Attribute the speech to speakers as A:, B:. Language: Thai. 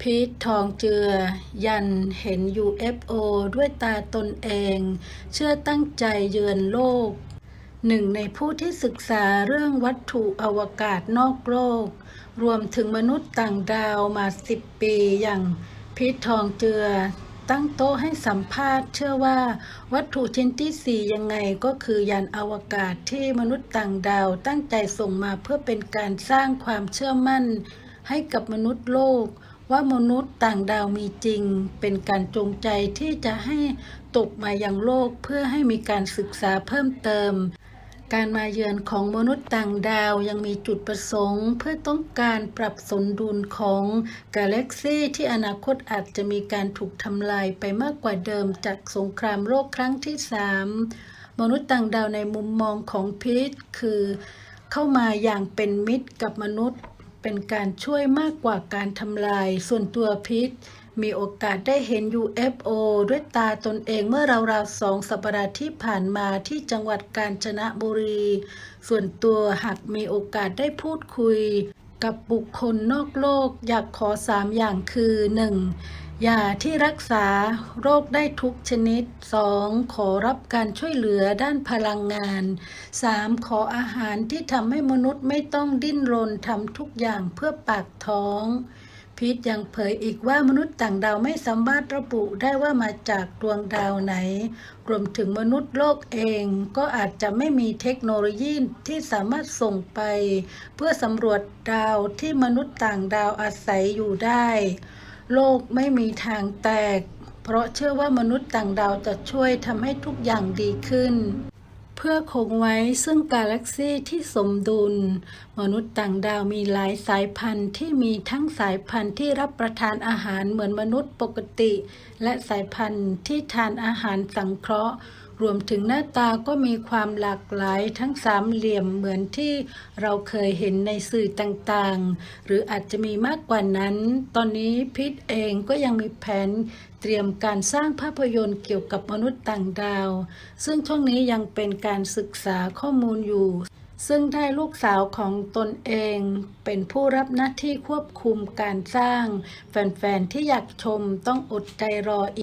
A: พีททองเจือ ยันเห็น UFO ด้วยตาตนเอง เชื่อตั้งใจเยือนโลก หนึ่งในผู้ที่ศึกษาเรื่องวัตถุอวกาศนอกโลก รวมถึงมนุษย์ต่างดาวมา10ปีอย่างพีททองเจือ ตั้งโต๊ะให้สัมภาษณ์เชื่อว่าวัตถุชิ้นที่สี่ยังไงก็คือยานอวกาศที่มนุษย์ต่างดาวตั้งใจส่งมาเพื่อเป็นการสร้างความเชื่อมั่นให้กับมนุษย์โลก ว่ามนุษย์ต่างดาวมีจริง เป็นการจงใจที่จะให้ตกมายังโลกเพื่อให้มีการศึกษาเพิ่มเติม การมาเยือนของมนุษย์ต่างดาวยังมีจุดประสงค์ เพื่อต้องการปรับสมดุลของกาแล็กซีที่อนาคตอาจจะมีการถูกทำลายไปมากกว่าเดิมจากสงครามโลกครั้งที่สามมนุษย์ต่างดาวในมุมมองของพีทคือเข้ามาอย่างเป็นมิตรกับมนุษย์ เป็นการช่วยมากกว่าการทำลาย ส่วนตัวพีทมีโอกาสได้เห็น UFO ด้วยตาตนเองเมื่อราวๆสองสัปดาห์ที่ผ่านมาที่จังหวัดกาญจนบุรี ส่วนตัวหากมีโอกาสได้พูดคุย กับบุคคลนอกโลกอยากขอสามอย่างคือ 1. ยาที่รักษาโรคได้ทุกชนิด 2. ขอรับการช่วยเหลือด้านพลังงาน 3. ขออาหารที่ทำให้มนุษย์ไม่ต้องดิ้นรนทำทุกอย่างเพื่อปากท้อง พีทยังเผยอีกว่ามนุษย์ต่างดาวไม่สามารถระบุได้ว่ามาจากดวงดาวไหน รวมถึงมนุษย์โลกเองก็อาจจะไม่มีเทคโนโลยีที่สามารถส่งไป เพื่อสำรวจดาวที่มนุษย์ต่างดาวอาศัยอยู่ได้ โลกไม่มีทางแตก เพราะเชื่อว่ามนุษย์ต่างดาวจะช่วยทำให้ทุกอย่างดีขึ้น เพื่อคงไว้ซึ่งกาแล็กซีที่สมดุล มนุษย์ต่างดาวมีหลายสายพันธุ์ที่มีทั้งสายพันธุ์ที่รับประทานอาหารเหมือนมนุษย์ปกติ และสายพันธุ์ที่ทานอาหารสังเคราะห์ รวมถึงหน้าตาก็มีความหลากหลายทั้งสามเหลี่ยมเหมือนที่เราเคยเห็นในสื่อต่างๆ หรืออาจจะมีมากกว่านั้น ตอนนี้พิษเองก็ยังมีแผนเตรียมการสร้างภาพยนตร์เกี่ยวกับมนุษย์ต่างดาว ซึ่งช่วงนี้ยังเป็นการศึกษาข้อมูลอยู่ ซึ่งได้ลูกสาวของตนเอง เป็นผู้รับหน้าที่ควบคุมการสร้าง แฟนๆ ที่อยากชมต้องอดใจรออีก